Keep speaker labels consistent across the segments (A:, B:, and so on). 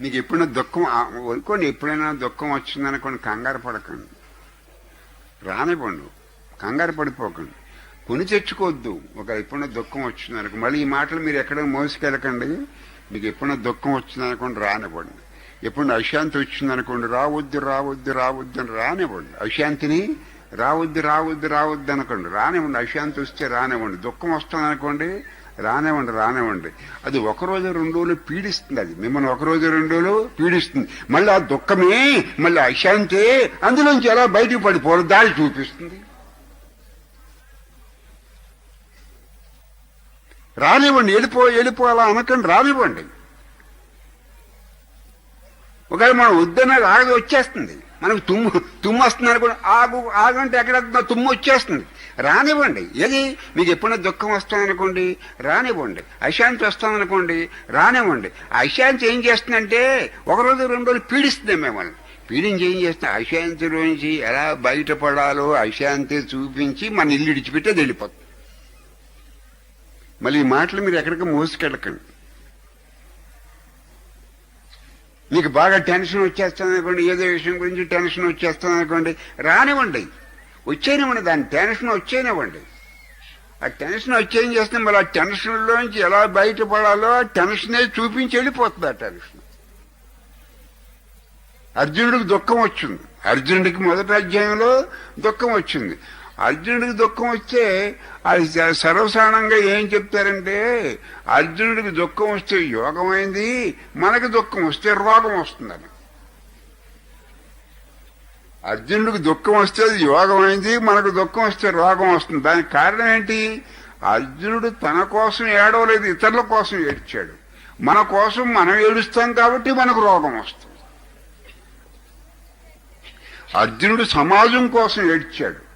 A: మీకు ఎప్పుడైనా దుఃఖం అనుకోండి ఎప్పుడైనా దుఃఖం వచ్చిందనుకోండి కంగారు పడకండి. రానివ్వండు కంగారు పడిపోకండి. కొని తెచ్చుకోవద్దు ఒక ఎప్పుడైనా దుఃఖం వచ్చిందనుకో మళ్ళీ ఈ మాటలు మీరు ఎక్కడైనా మోసుకెళ్ళకండి. మీకు ఎప్పుడైనా దుఃఖం వచ్చిందనుకోండి రానివ్వండి. ఎప్పుడు అశాంతి వచ్చిందనుకోండి రావద్దు రావద్దు రావద్దు అని రానివ్వండి. అశాంతిని రావద్దు రావద్దు రావద్దు అనుకోండి రానివ్వండి. అశాంతి వస్తే రానివ్వండి. దుఃఖం వస్తుందనుకోండి రానివ్వండి రానివ్వండి. అది ఒక రోజు రెండు రోజులు పీడిస్తుంది అది. మిమ్మల్ని ఒక రోజు రెండు రోజులు పీడిస్తుంది. మళ్ళీ ఆ దుఃఖమే మళ్ళీ అశాంతే అందులోంచి ఎలా బయటకు పడిపోవడం దారి చూపిస్తుంది. రానివ్వండి వెళ్ళిపో వెళ్ళిపోవాలా అనకండి రానివ్వండి. ఒకవేళ మనం వద్దన్న రాగది వచ్చేస్తుంది. మనకు తుమ్ము తుమ్ము వస్తుంది అనుకోండి ఆగు ఆగంటే ఎక్కడ తుమ్ము వచ్చేస్తుంది రానివ్వండి. ఏది? మీకు ఎప్పుడైనా దుఃఖం వస్తుందనుకోండి రానివ్వండి. అశాంతి వస్తుందనుకోండి రానివ్వండి. అశాంతి ఏం చేస్తుందంటే ఒక రోజు రెండు రోజులు పీడిస్తుంది మిమ్మల్ని. పీడించి ఏం చేస్తుంది? అశాంతిలోంచి ఎలా బయటపడాలో అశాంతి చూపించి మన ఇల్లు ఇడిచిపెట్టి అది వెళ్ళిపోతుంది. మళ్ళీ ఈ మాటలు మీరు ఎక్కడికి మోసుకెళ్ళకండి. మీకు బాగా టెన్షన్ వచ్చేస్తుంది అనుకోండి ఏదో విషయం గురించి టెన్షన్ వచ్చేస్తుంది అనుకోండి రానివ్వండి. వచ్చేనివ్వండి దాని టెన్షన్ వచ్చేనివ్వండి. ఆ టెన్షన్ వచ్చేం చేస్తే మళ్ళీ ఆ టెన్షన్లోంచి ఎలా బయటపడాలో టెన్షనే చూపించి వెళ్ళిపోతుంది ఆ టెన్షన్. అర్జునుడికి దుఃఖం వచ్చింది. అర్జునుడికి మొదటి అధ్యాయంలో దుఃఖం వచ్చింది. అర్జునుడికి దుఃఖం వస్తే అది సర్వసాధారణంగా ఏం చెప్తారంటే అర్జునుడికి దుఃఖం వస్తే యోగమైంది మనకి దుఃఖం వస్తే రోగం వస్తుందని. అర్జునుడికి దుఃఖం వస్తే అది యోగమైంది మనకు దుఃఖం వస్తే రోగం వస్తుంది. దానికి కారణం ఏంటి? అర్జునుడు తన కోసం ఏడవలేదు ఇతరుల కోసం ఏడ్చాడు. మన కోసం మనం ఏడుస్తాం కాబట్టి మనకు రోగం వస్తుంది. అర్జునుడు సమాజం కోసం ఏడ్చాడు.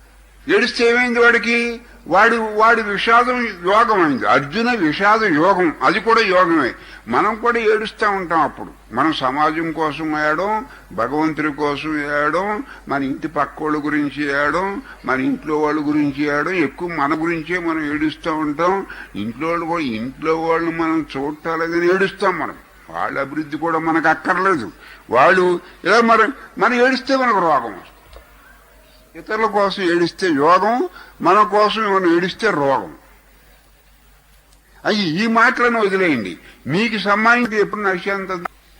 A: ఏడిస్తే ఏమైంది వాడికి? వాడి వాడి విషాదం యోగమైంది అర్జున విషాద యోగం. అది కూడా యోగమే. మనం కూడా ఏడుస్తూ ఉంటాం అప్పుడు. మనం సమాజం కోసం ఏడడం భగవంతుడి కోసం ఏడడం మన ఇంటి పక్కోళ్ళ గురించి ఏడడం మన ఇంట్లో వాళ్ళ గురించి ఏడడం ఎక్కువ మన గురించే మనం ఏడుస్తూ ఉంటాం. ఇంట్లో వాళ్ళు కూడా ఇంట్లో వాళ్ళని మనం చూడటాలేదని ఏడుస్తాం మనం. వాళ్ళ అభివృద్ధి కూడా మనకు అక్కర్లేదు. వాళ్ళు ఇలా మరి మనం ఏడిస్తే మనకు రోగం వస్తుంది. ఇతరుల కోసం ఏడిస్తే యోగం మన కోసం ఏమైనా ఏడిస్తే రోగం. అయ్యి ఈ మాటలను వదిలేయండి. మీకు సంబంధించి ఎప్పుడు నశాంత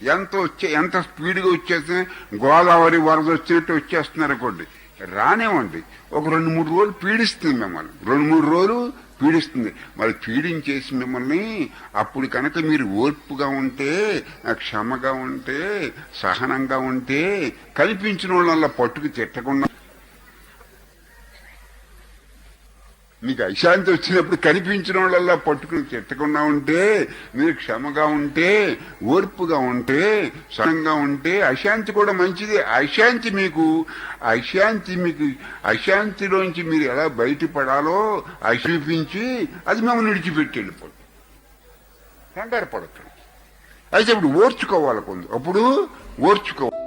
A: ఎంత వచ్చే ఎంత స్పీడ్గా వచ్చేస్తే గోదావరి వరద వచ్చినట్టు వచ్చేస్తున్నారు అనుకోండి. రానివ్వండి. ఒక రెండు మూడు రోజులు పీడిస్తుంది మిమ్మల్ని. రెండు మూడు రోజులు పీడిస్తుంది. మరి పీడించేసి మిమ్మల్ని అప్పుడు కనుక మీరు ఓర్పుగా ఉంటే క్షమగా ఉంటే సహనంగా ఉంటే కల్పించిన వాళ్ళ పట్టుకు తిట్టకుండా మీకు అశాంతి వచ్చినప్పుడు కనిపించిన వాళ్ళల్లా పట్టుకుని తిట్టకుండా ఉంటే మీరు క్షమగా ఉంటే ఓర్పుగా ఉంటే సహనంగా ఉంటే అశాంతి కూడా మంచిది. అశాంతి మీకు అశాంతి మీకు అశాంతిలోంచి మీరు ఎలా బయటపడాలో అశూపించి అది మిమ్మల్ని విడిచిపెట్టి వెళ్ళిపోతుంది. కంగారు పడకండి. అయితే ఇప్పుడు ఓర్చుకోవాలి కొంత అప్పుడు ఓర్చుకోవాలి